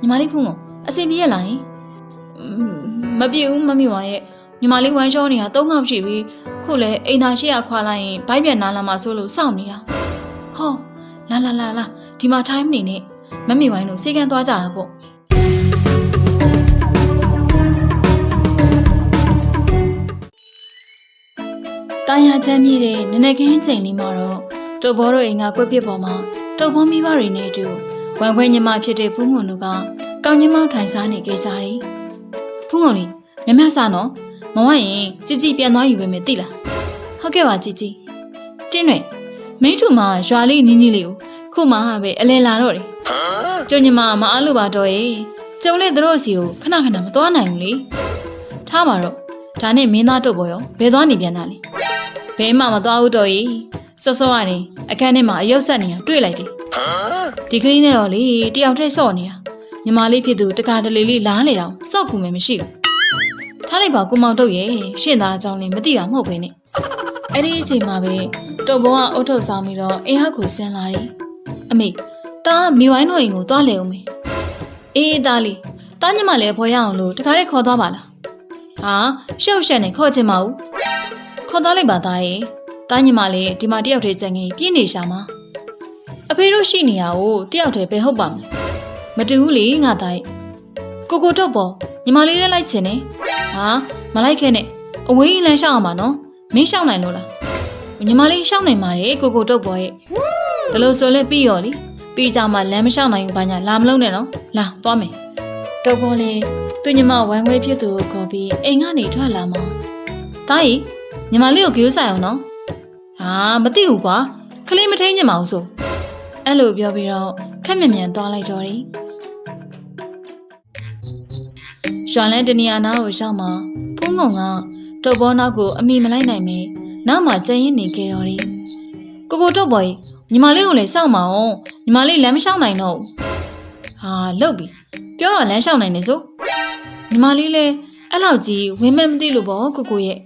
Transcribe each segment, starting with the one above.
ညီမလေးဖုန်းကိုအစင်ပြေရလားယင်မပြေဘူးမမီဝါရဲ့ညီမလေးဝမ်းရှောနေတာ၃ခေါက်ရှိပြီခုလည်းအိမ်သာရှိရခွာလိုက်ရင်ဘိုက်ပြန်နာလာမှဆိုလို့စောင့်နေတာဟောလာလာလာလာဒီမှာ time နေနဲ့မမီဝိုင်းတို့စေကန်းသွားကြတာပေါ့တာယာချမ်းမြေတဲ့နနက်ခင်းချိန်လေးမှာတော့တုတ်ဘောတို့အိမ်ကကွက်ပစ်ပေါ်မှာတုတ်ဘောမိဘတွေနဲ့အတူ ဝမ်ခွဲညီမဖြစ်တဲ့ဖူးငုံတို့ကကောင်းညမောင်းထိုင်စားနေကြကြတယ်ဖူးငုံလေးမြမဆာနော်မဝရင်ជីជីပြန်သွားယူပေးမယ်တိလားဟုတ်ကဲ့ပါជីជីတင်းတွေမိထူမှာရွာလေးနီးနီးလေးကိုခုမှဟာပဲအလဲလာတော့တယ်ကျုံညီမမအားလို့ပါတော့ရဲ့ကျုံလေတို့စီကိုခဏခဏမသွားနိုင်ဘူးလေထားပါတော့ဒါနဲ့မင်းသားတို့ပေါ်ရောဘယ်သွားနေပြန်တာလဲဘယ်မှမသွားဘူးတော့ရဲ့စောစောကနေအခန်းထဲမှာအယုတ်ဆက်နေတာတွေ့လိုက်တယ် ဒီကလေးနဲ့တော့လေတယောက်တည်းစော့နေတာညီမလေးဖြစ်သူတကားတလေလေးလားနေတော့စော့ကူမယ်မရှိဘူးထားလိုက်ပါကိုမောင်တို့ရဲ့ရှင့်သားအကြောင်းလေးမသိတာမဟုတ်ဘဲနဲ့အဲ့ဒီအချိန်မှာပဲတုတ်ဘောကအုတ်ထုတ်ဆောင်ပြီးတော့အိမ်ဟက်ကိုဆင်းလာတယ်အမေတားမိဝိုင်းတို့အိမ်ကိုသွားလေဦးမေအေးတားလေးတားညမလည်းဖော်ရအောင်လို့တခါတည်းခေါ်သွားပါလားဟာရှုပ်ရှက်နေခေါ်ချင်ပါဘူးခေါ်သွားလိုက်ပါသားရဲ့တားညမလည်းဒီမှာတယောက်တည်းကြံငင်ပြင်းနေရှာမှာအ ဖေတို့ရှိနေရကိုတယောက်တည်းပဲဟုတ်ပါမလဲမတူဘူးလေငါသားရဲ့ကိုကိုတော့ပေါ်ညီမလေးလည်းလိုက်ချင်တယ်ဟာမလိုက်ခဲ့နဲ့အဝေးကြီးလမ်းရှောက်အောင်ပါနော်မင်းရှောက်နိုင်လို့လားညီမလေးရှောက်နိုင်ပါတယ်ကိုကိုတော့ပေါ်ရဲ့ဒါလို့ဆိုလဲပြီးရောလေပြီးကြမှာလမ်းမရှောက်နိုင်ဘူးဘာညာလာမလုံးနဲ့နော်လာသွားမယ်တော့ပေါ်လေသူညီမဝမ်းခွဲဖြစ်သူကိုခေါ်ပြီးအိမ်ကနေထွက်လာမှာတားကြီးညီမလေးကိုကြိုးဆိုင်အောင်နော်ဟာမသိဘူးကွာခလေးမထိန်ချင်ပါဘူးဆို အဲ့လိုပြောပြီးတော့ခက်မြန်မြန်သွားလိုက်တော့တယ်ရွှန်လဲတနေရာနာကိုရောက်မှာဖုံးငုံကတုတ်ဘောနောက်ကိုအမိမလိုက်နိုင်မေနောက်မှကြံရင်နေခဲ့တော့တယ်ကိုကိုတုတ်ဘောကြီးညီမလေးကိုလည်းစောင့်မအောင်ညီမလေးလမ်းမလျှောက်နိုင်တော့ဘူးဟာလုတ်ပြီပြောတော့လမ်းလျှောက်နိုင်နေစို့ညီမလေးလည်းအဲ့လောက်ကြီးဝင်းမဲ့မသိလို့ပေါ့ကိုကိုရဲ့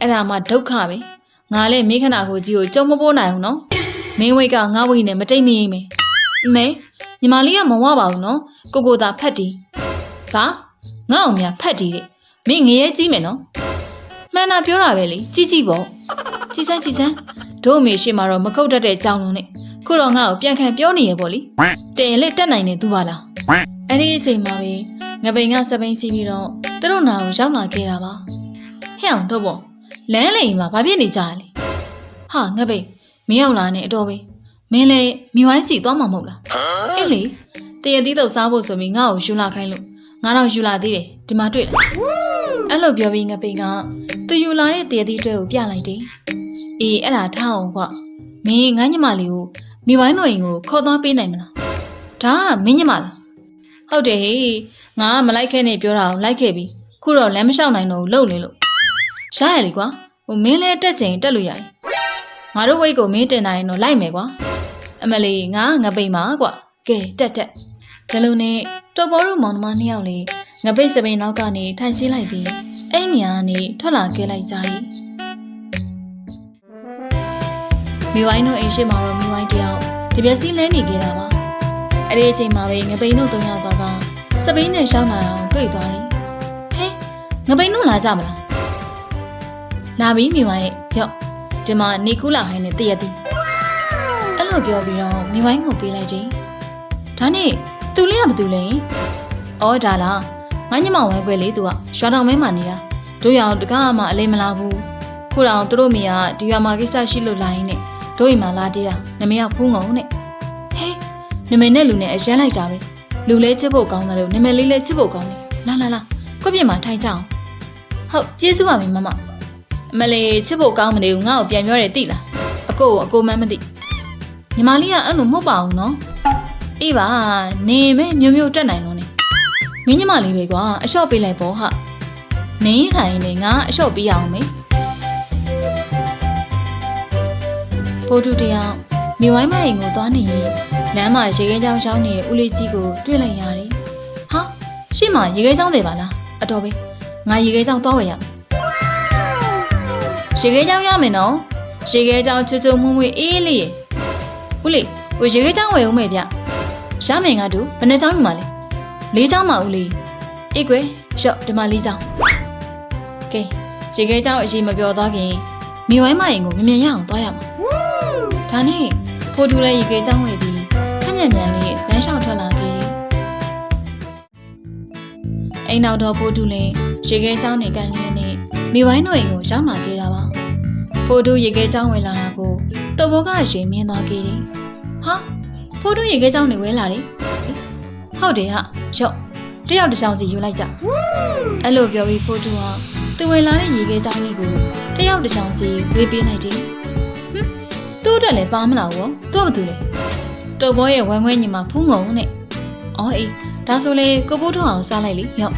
အဲ့ဒါမှဒုက္ခပဲငါလည်းမိခနာကိုကြီးကိုကြုံမပိုးနိုင်ဘူးနော် မင်းဝိတ်ကငါဝိတ်နဲ့မတိတ်မရင်မေအမေညီမလေးကမဝပါဘူးနော်ကိုကိုသာဖက်တီဘာငါ့အောင်များဖက်တီတဲ့မင်းငရဲကြီးမယ်နော်မှန်တာပြောတာပဲလေကြီးကြီးပေါ့ကြည်စမ်းကြည်စမ်းတို့အမေရှိမှတော့မကုတ်တတ်တဲ့ကြောင်လုံးနဲ့ခုတော့ငါ့ကိုပြန်ခံပြောနေရပေါ့လေတင်ရင်လေတက်နိုင်နေသူပါလားအဲ့ဒီအချိန်မှာပဲငပိန်ကစပိန်စီးပြီးတော့သူတို့နာကိုရောက်လာခဲ့တာပါဟဲ့အောင်တော့ပေါ့လမ်းလိန်မှာဘာဖြစ်နေကြလဲဟာငပိန် မင်းရောက်လာနေအတော်ပဲမင်းလည်းမိဝိုင်းစီသွားမှာမဟုတ်လားအဲ့လေတရသီးတော့စားဖို့ဆိုပြီးငါ့ကိုယူလာခိုင်းလို့ငါတော့ယူလာသေးတယ်ဒီမှာတွေ့လားအဲ့လိုပြောပြီးငပိန်ကသူယူလာတဲ့တရသီးတွဲကိုပြလိုက်တယ်အေးအဲ့ဒါထားအောင်ကွမင်းငါညမလေးကိုမိဝိုင်းတော်ရင်ကိုခေါ်သွားပေးနိုင်မလားဒါကမင်းညမလားဟုတ်တယ်ဟေးငါကမလိုက်ခဲ့နဲ့ပြောတာကိုလိုက်ခဲ့ပြီခုတော့လမ်းမလျှောက်နိုင်တော့ဘူးလုံနေလို့ရရလေကွာဟိုမင်းလည်းတက်ချင်တက်လို့ရတယ် ငါတို့ဝိတ်ကိုမင်းတင်နိုင်ရင်တော့လိုက်မယ်ကွာအမလီငါငပိန်ပါကွာကဲတက်တက်ဒါလို့နဲ့တော်ဘောတို့မောင်နှမနှစ်ယောက်လေးငပိတ်စပိန်နောက်ကနေထိုင်စီးလိုက်ပြီးအဲ့နေရာကနေထွက်လာခဲ့လိုက်ကြ၏မိဝိုင်းတို့အိမ်ရှိမှာတော့မိဝိုင်းတယောက်ဒီပြက်စီးလဲနေခဲ့တာပါအဲ့ဒီအချိန်မှာပဲငပိန်တို့သုံးယောက်သားကစပိန်နဲ့ရှောင်းလာအောင်တွေ့သွားတယ်ဟဲငပိန်တို့လာကြမလားလာပြီမိဝိုင်းရဲ့ကြော့ ဒီမှာနေကူလာဟိုင်းနဲ့တည့်ရသည်အဲ့လိုပြောပြီးတော့မိဝိုင်းကိုပေးလိုက်ခြင်းဒါနဲ့သူလေးကဘာတူလဲဩဒါလားငါညမဝဲခွဲလေးသူကရွာတောင်မဲမှာနေတာတို့ရအောင်တကားမှအလဲမလာဘူးခုတော့သူတို့မိကဒီရွာမှာကိစ္စရှိလို့လာရင်းနဲ့တို့အိမ်မှာလာတေးတာနမေကဖူးငုံနဲ့ဟဲနမေနဲ့လူနဲ့အရန်လိုက်တာပဲလူလဲချစ်ဖို့ကောင်းတယ်လို့နမေလေးလဲချစ်ဖို့ကောင်းတယ်လာလာလာခွက်ပြစ်မှာထိုင်ကြအောင်ဟုတ်ကျေးဇူးပါမင်းမမ အမလေးချစ်ဖို့ကောင်းမနေဘူးငါ့ကိုပြန်ပြောတယ်တိလားအကိုကိုအကိုမှန်းမသိညီမလေးကအဲ့လိုမဟုတ်ပါဘူးနော်အေးပါနေမဲမျိုးမျိုးတက်နိုင်လို့နေမင်းညီမလေးပဲကွာအလျှော့ပေးလိုက်ပေါ့ဟာနင်းထိုင်နေငါအလျှော့ပေးရအောင်မေဖိုးတူတယောက်မိဝိုင်းမအိမ်ကိုသွားနေရင်လမ်းမှာရေခဲချောင်းရှောင်းနေတဲ့ဦးလေးကြီးကိုတွေ့လိုက်ရတယ်ဟာရှေ့မှာရေခဲချောင်းတယ်ပါလားအတော်ပဲငါရေခဲချောင်းသွားဝယ်ရမယ် ရေခဲချောင်းရမယ်နော်ရေခဲချောင်းချွတ်ချွတ်မွမွေအေးလေးရေဦးလေးဟိုရေခဲချောင်းဝယ်ဦးမယ်ဗျရမယ်ငါတို့ဘယ်နှချောင်းယူမှာလဲလေးချောင်းမဦးလေးအေးကွယ်ရော့ဒီမှာလေးချောင်းကဲရေခဲချောင်းအရေးမပြောသွားခင်မိဝိုင်းမရင်ကိုမြင်မြင်ရအောင်သွားရမှာဒါနဲ့ဖိုးတူလည်းရေခဲချောင်းဝယ်ပြီးခက်မြန်မြန်လေးလမ်းလျှောက်ထွက်လာခဲ့တယ်အိမ်နောက်တော့ဖိုးတူလည်းရေခဲချောင်းနေကန်လျက်နဲ့မိဝိုင်းတို့အိမ်ကိုရောက်လာခဲ့တာပါ ဖိုးတူရေခဲချောင်းဝယ်လာတာကိုတော်ဘောကရေမြင်သွားခဲ့တယ်ဟာဖိုးတူရေခဲချောင်းနေဝဲလာတယ်ဟုတ်တယ်ဟာရော့တယောက်တစ်ချောင်းစီယူလိုက်ကြအဲ့လိုပြောပြီးဖိုးတူဟာသူဝင်လာတဲ့ရေခဲချောင်းလေးကိုတယောက်တစ်ချောင်းစီဝေးပေးလိုက်တယ်ဟမ်သူ့အတွက်လည်းပါမလားဝသူ့ဘာတူလဲတုတ်ဘောရဲ့ဝမ်းခွဲညီမဖူးငုံနဲ့အော်အေးဒါဆိုလေကိုပိုးထောင်အောင်စားလိုက်လေရော့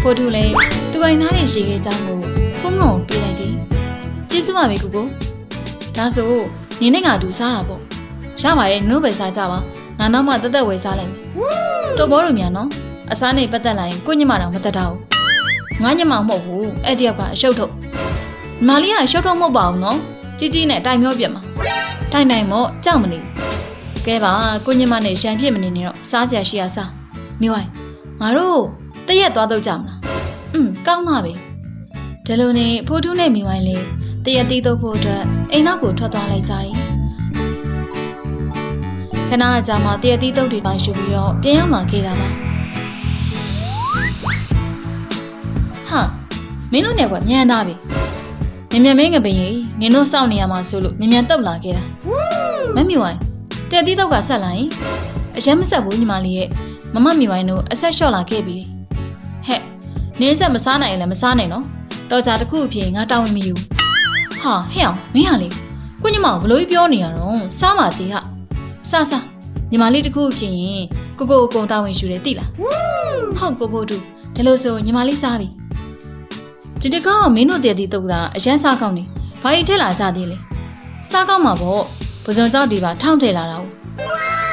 ဖိုးတူလည်းသူဝင်လာတဲ့ရေခဲချောင်းကိုဖူးငုံပေးလိုက်တယ် ကျေးဇူးပါပဲကိုကိုဒါဆိုနေနဲ့ငါတူစားတာပေါ့ရပါရဲ့နို့ပဲစားကြပါငါနောက်မှတက်တက်ဝယ်စားလိုက်မယ်တော်ဘောလို့မြန်နော်အစားနဲ့ပတ်သက်လာရင်ကိုညမတော်မတက်တာဘူးငါညမမဟုတ်ဘူးအဲ့တယောက်ကအရှုပ်ထုတ်ညီမလေးကအရှုပ်ထုတ်မဟုတ်ပါဘူးနော်ကြီးကြီးနဲ့တိုင်မျောပြက်မှာတိုင်တိုင်မို့ကြောက်မနေဘူးကဲပါကိုညမနဲ့ရန်ဖြစ်မနေနဲ့တော့စားစရာရှိရစားမိဝိုင်းငါတို့တရက်သွားတော့ကြမလားอืมကောင်းပါပြီဒီလိုနဲ့ဖိုးထုနဲ့မိဝိုင်းလေး တရက်တီးတော့ဖို့အတွက်အိမ်နောက်ကိုထွက်သွားလိုက်ကြတယ်ခဏအကြာမှတရက်တီးတုပ်တွေပါယူပြီးတော့ပြန်ရောက်လာခဲ့တာပါဟာမင်းတို့နဲ့ကမြန်သားပြီမြန်မြန်မင်းငပင်ကြီးနင်တို့စောင့်နေရမှာဆိုလို့မြန်မြန်တုပ်လာခဲ့တာမမီဝိုင်းတရက်တီးတုပ်ကဆက်လာရင်အရင်မဆက်ဘူးညီမလေးရဲ့မမမီဝိုင်းတို့အဆက်လျှော့လာခဲ့ပြီဟဲ့နင်းဆက်မစားနိုင်ရင်လည်းမစားနိုင်နော်တော်ကြတစ်ခုအဖြစ်ငါတောင်းဝင်မယူ ဟာဟဲ့အောင်မင်းဟာလေကိုညီမကိုဘလို့ပြောနေရတော့စားပါစီဟာစစညီမလေးတစ်ခုအဖြစ်ရင်ကိုကိုအကုန်တောင်းဝင်ယူတယ်တိလားဟုတ်ကိုဖို့တူဒါလို့ဆိုညီမလေးစားပြီဒီတကောက်မင်းတို့တည်းတည်တုတ်တာအရန်စားကောင်းနေဘာကြီးထက်လာကြသေးလဲစားကောင်းမှာပေါ့ပဇွန်ကြောက်ဒီပါထောင်းထည့်လာတာ哦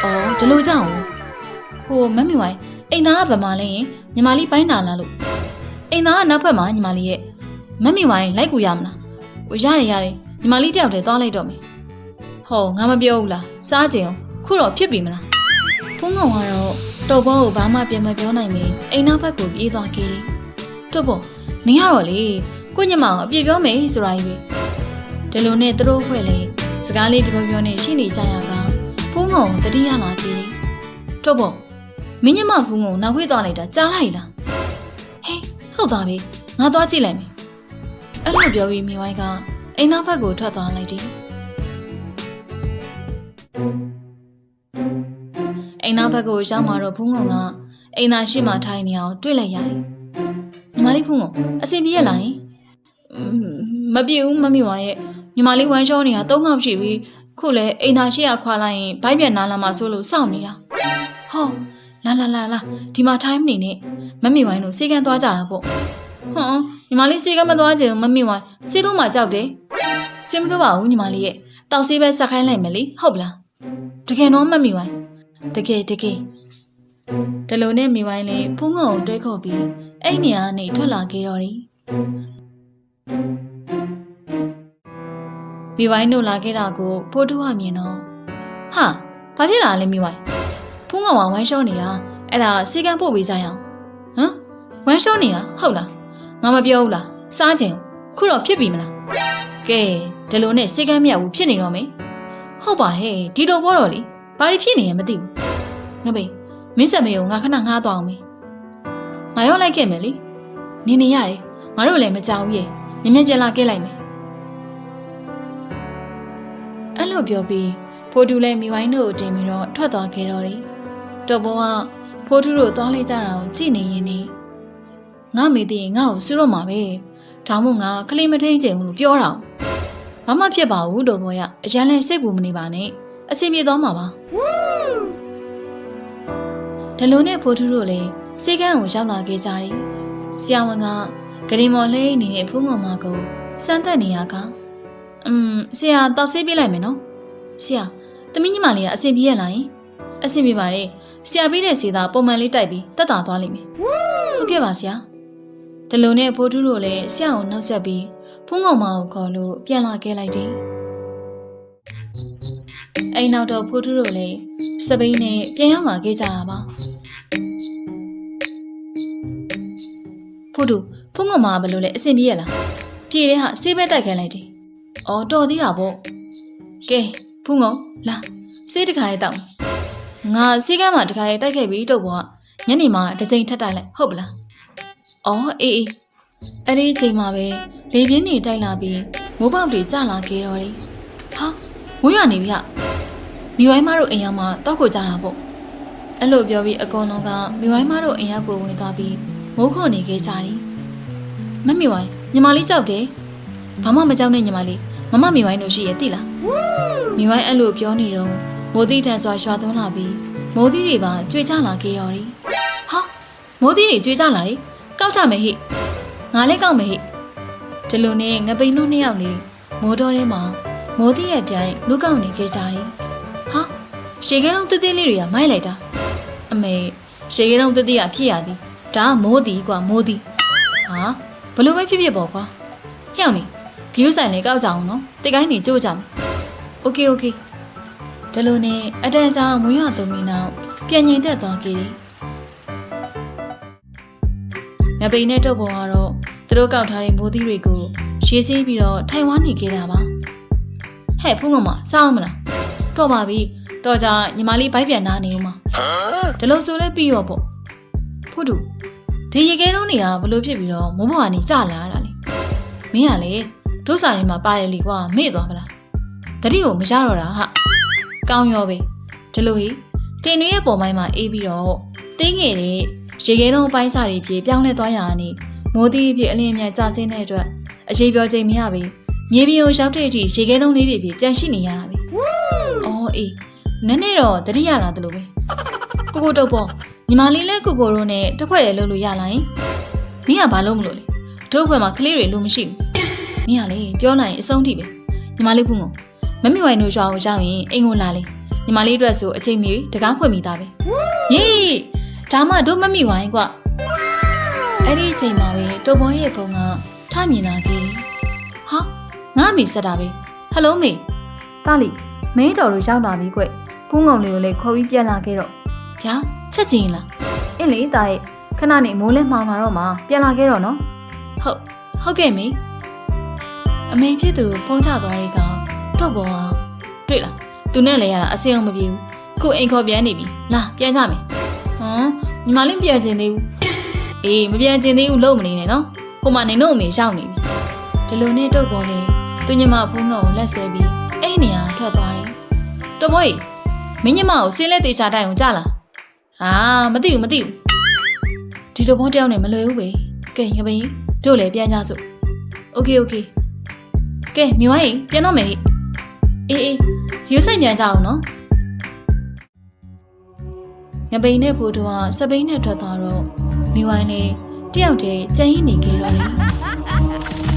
အော်ဒီလိုကြောင့်ဟိုမမီဝိုင်းအိမ်သားကဗမာလဲရင်ညီမလေးပိုင်းနာလာလို့အိမ်သားကနောက်ဖက်မှာညီမလေးရဲ့မမီဝိုင်းလိုက်ကူရမလား ဟိုရတယ်ရတယ်ညီမလေးတယောက်တည်းသွားလိုက်တော့မယ်ဟောငါမပြောဘူးလားစားကြင်အောင်ခုတော့ဖြစ်ပြီမလားဖုန်းကောင်ကတော့တော်ဘောကိုဘာမှပြန်မပြောနိုင်မီအိမ်နောက်ဘက်ကိုပြေးသွားခဲ့တယ်တော်ဘောနင်ကတော့လေကိုညမအောင်အပြစ်ပြောမယ်ဆိုတာကြီးပဲဒီလိုနဲ့သူတို့အဖွဲ့လေစကားလေးတပြောပြောနဲ့ရှိနေကြရကဖုန်းကောင်တတိယလာခဲ့တယ်တော်ဘောမင်းညမဖုန်းကောင်နောက်ခွေးသွားလိုက်တာကြားလိုက်လားဟေးဟုတ်သားပဲငါသွားကြည့်လိုက်မယ် အဲ့လိုပြောပြီးမိဝိုင်းကအိမ်နောက်ဘက်ကိုထွက်သွားလိုက်တယ်အိမ်နောက်ဘက်ကိုရောက်มาတော့ဖုန်းကောင်ကအိမ်သားရှိမှထိုင်နေအောင်တွေ့လိုက်ရတယ်ညီမလေးဖုန်းကောင်အဆင်ပြေရလားယင်အင်းမပြေဘူးမမိဝါရဲ့ညီမလေးဝမ်းရှောင်းနေတာ၃ခေါက်ရှိပြီခုလဲအိမ်သားရှိရခွာလိုက်ရင်ဘိုက်ပြန်နာလာမှဆိုလို့စောင့်နေတာဟောလာလာလာလာဒီမှာထိုင်မနေနဲ့မမိဝိုင်းတို့စေကန်းသွားကြတာပေါ့ဟွန်း ညီမလေးစေကန်းမသွားကြဘူးမမိဝိုင်းစေတော့မှကြောက်တယ်စင်မလို့ပါဘူးညီမလေးရဲ့တောက်ဆေးပဲဆက်ခိုင်းလိုက်မယ်လေဟုတ်ပလားတကယ်တော့မမိဝိုင်းတကယ်တကယ်ဒီလိုနဲ့မိဝိုင်းလေးဖုန်းကောင်ကိုတွဲခေါ်ပြီးအဲ့နေရာကနေထွက်လာခဲ့တော့တယ်မိဝိုင်းတို့လာခဲ့တာကိုဖိုးတူကမြင်တော့ဟာဘာဖြစ်လာလဲမိဝိုင်းဖုန်းကောင်ကဝမ်းရှောင်းနေတာအဲ့ဒါစေကန်းပို့ပေးကြရအောင်ဟမ်ဝမ်းရှောင်းနေတာဟုတ်လား ငါမပြောဘူးလားစားခြင်းခုတော့ဖြစ်ပြီမလားကဲဒီလိုနဲ့စေကန်းမြောက်ဘူးဖြစ်နေတော့မေဟုတ်ပါဟဲ့ဒီလိုပေါ်တော့လေဘာတွေဖြစ်နေရမသိဘူးငါဘေးမင်းဆက်မေကိုငါခဏငားသွားအောင်မေငါရောက်လိုက်ခဲ့မယ်လေနေနေရတယ်ငါတို့လည်းမကြောက်ဘူးရေမြင်မြင်ပြန်လာခဲ့လိုက်မယ်အဲ့လိုပြောပြီးဖိုးတူလည်းမိဝိုင်းတို့ကိုတင်ပြီးတော့ထွက်သွားခဲ့တော့တယ်တော်ဘောကဖိုးတူတို့သွားလိုက်ကြတာကိုကြည့်နေရင်နေ ငါမေးသေးရင်ငါ့ကိုစူတော့မှာပဲဒါမှမဟုတ်ငါကလေးမထိန်ချင်ဘူးလို့ပြောတာဘာမှဖြစ်ပါဘူးတော်ဘောရအရန်လဲစိတ်ကူမနေပါနဲ့အဆင်ပြေသွားမှာပါဒီလိုနဲ့ဖိုးထူးတို့လည်းစေကန်းကိုရောက်လာခဲ့ကြတယ်။ဆရာဝန်ကဂရီမော်လေးနေတဲ့ဖုန်းကောင်မကိုစမ်းသပ်နေရကအ음ဆရာတောက်ဆေးပေးလိုက်မယ်နော်။ဆရာသမီးညီမလေးကအဆင်ပြေရလားယင်။အဆင်ပြေပါတယ်။ဆရာပေးတဲ့ဆေးသားပုံမှန်လေးတိုက်ပြီးတက်တာသွားလိမ့်မယ်။ဟုတ်ကဲ့ပါဆရာ။ ဒီလိုနဲ့ဖိုးထူးတို့လည်းဆရာကိုနှောက်ဆက်ပြီးဖုန်းကောင်မကိုခေါ်လို့ပြန်လာခဲ့လိုက်တယ်။အိမ်နောက်တော့ဖိုးထူးတို့လည်းစပိန်နဲ့ပြန်ရောက်လာခဲ့ကြတာပါ။ဖို့တူဖုန်းကမှာဘယ်လိုလဲအဆင်ပြေရလားပြေတဲ့ဟာဆေးပဲတိုက်ခိုင်းလိုက်တယ်အော်တော်သေးတာပေါ့ကဲဖုန်းကလာဆေးတစ်ခါရေးတောက်ငါဆေးကမ်းမှာတစ်ခါရေးတိုက်ခဲ့ပြီးတုတ်ပေါ်ကညနေမှတစ်ချိန်ထပ်တိုက်လိုက်ဟုတ်ပလား အော်အေးအေးအဲ့ဒီအချိန်မှာပဲလေပြင်းနေတိုက်လာပြီးမိုးပေါက်တွေကျလာခဲ့တော့တယ်ဟာမိုးရွာနေပြီဟာမိဝိုင်းမတို့အိမ်ရောက်မှတောက်ကိုကြတာပေါ့အဲ့လိုပြောပြီးအကောင်လုံးကမိဝိုင်းမတို့အိမ်ရောက်ကိုဝင်သွားပြီးမိုးခုန်နေခဲ့ကြတယ်။မမိဝိုင်းညီမလေးကြောက်တယ်။ဘာမှမကြောက်နဲ့ညီမလေးမမမိဝိုင်းတို့ရှိရဲ့သိလား။မိဝိုင်းအဲ့လိုပြောနေတော့မိုးတိတန်စွာရွာသွန်းလာပြီးမိုးသီးတွေပါကြွေချလာခဲ့ရော်တယ်။ဟာမိုးသီးတွေကြွေချလာတယ်။ ကောက်ကြမယ်ဟိ။ငါလည်းကောက်မယ်ဟိ။ဒီလိုနဲ့ငပိန်တို့နှစ်ယောက်လေးမိုးတော်ထဲမှာမိုးသီးရဲ့ပြိုင်လူကောက်နေခဲ့ကြတယ်။ဟာရှေခဲလုံးတင်းတင်းလေးတွေကမိုက်လိုက်တာ။ အမေရှေးရုံတတိယဖြစ်ရသည်ဒါကမိုးသည်ကွာမိုးသည်ဟာဘလို့ပဲဖြစ်ဖြစ်ပေါ့ကွာဟဲ့အောင်နေဂီယူဆိုင်လေးကောက်ကြအောင်နော်တိတ်ကိုင်းနေကြိုးကြမယ်โอเคโอเคဒါလို့နဲ့အတန်ကြာမွေးရသူမီနောက်ပြန်ငိမ်သက်သွားခဲ့တယ် ငပိန်နဲ့တော့ပေါ်ကတော့သူတို့ကောက်ထားတဲ့မိုးသီးတွေကိုရှေးဆေးပြီးတော့ထိုင်ဝမ်နေခဲ့တာပါဟဲ့ဖုန်းကမစောင်းမလားတော့ပါပြီတော့ကြညီမလေးဘိုက်ပြန်နာနေဦးမှာဒီလိုဆိုလဲပြီးရောပေါ့ဖို့တူဒီရေခဲတုံးတွေကဘလို့ဖြစ်ပြီးတော့မိုးဘွားကနေကြလာရတာလေမင်းကလေဒုစာထဲမှာပါရလီကွာမေ့သွားမလားတတိကိုမရတော့တာဟာကောင်းရောပဲဒီလိုဟိတင်တွေရဲ့ပုံပိုင်းမှာအေးပြီးတော့တင်းငယ်တဲ့ ရေခဲတုံးပိုင်းစာတွေပြေပြောင်းလဲသွားရတာနေမိုးတီးပြေအလင်းအမြန်ကြာဆင်းတဲ့အတွက်အရေးပြောချိန်မရပြီမြေပြင်ကိုရောက်တဲ့အထိရေခဲတုံးလေးတွေပြေကြန့်ရှိနေရတာပဲအော်အေးနည်းနည်းတော့တတိရလာတယ်လို့ပဲကိုကိုတုတ်ပေါ့ညီမလေးလဲကိုကိုတို့နဲ့တစ်ဖွဲ့တည်းလုပ်လို့ရလာရင်မင်းကဘာလုပ်မလို့လဲတို့ဘွယ်မှာကလေးတွေလို့မရှိဘူးမင်းကလေပြောနိုင်ရင်အဆုံးထိပဲညီမလေးဖုန်းကိုမမေဝိုင်တို့ရွာကိုရောက်ရင်အိမ်ကိုလာလေညီမလေးအတွက်ဆိုအချိန်မီတကားဖွင့်မိသားပဲယေး ဒါမှတို့မမိဝိုင်းကွအဲ့ဒီအချိန်မှာပဲတုတ်ပေါ်ရဲ့ဖုန်းကထမြင်လာခဲ့တယ်ဟာငါမိဆက်တာပဲဟယ်လိုမေတာလီမင်းတော်တို့ရောက်လာပြီကွဖုန်းကောင်လေးကိုလည်းခေါ်ပြီးပြန်လာခဲ့တော့။ညာချက်ချင်းလား။အင်းလေတာရဲ့ခဏနေမိုးလဲမှားမှာတော့မှပြန်လာခဲ့တော့နော်။ဟုတ်ဟုတ်ကဲ့မေ။အမေဖြစ်သူဖုန်းချသွားတဲ့ကောင်ထုတ်ပေါ်ဟာတွေ့လား။သူနဲ့လဲရတာအစင်အောင်မပြေဘူး။ခုအိမ်ခေါ်ပြန်နေပြီ။လာပြန်ကြမယ်။ ဟမ်ညီမလေးမပြန်ချင်သေးဘူး။အေးမပြန်ချင်သေးဘူးလုံးမနေနဲ့နော်။ဟိုမှာနေတော့အမေရောက်နေပြီ။ဒီလိုနဲ့တုတ်ပေါ်လေသူညီမဖုန်းကောင်ကိုလက်ဆွဲပြီးအဲ့နေရာထွက်သွားတယ်။တော်မွေမင်းညီမကိုဆင်းလဲသေးချာတိုင်အောင်ကြလား။ အာမသိဘူးမသိဘူးဒီတော့ဘောတယောက်နဲ့မလွယ်ဘူးပဲကဲငပင်းတို့လည်းပြန်ကြစို့โอเคโอเคကဲမြဝိုင်းပြန်တော့မယ်ဟိအေးအေးယူဆိုင်ပြန်ကြအောင်နော် ငပိန်နဲ့ဖိုးတို့ကစပိန်နဲ့ထွက်သွားတော့မြဝိုင်းလေးတယောက်တည်းကြံ့ရင်နေကြတော့လေ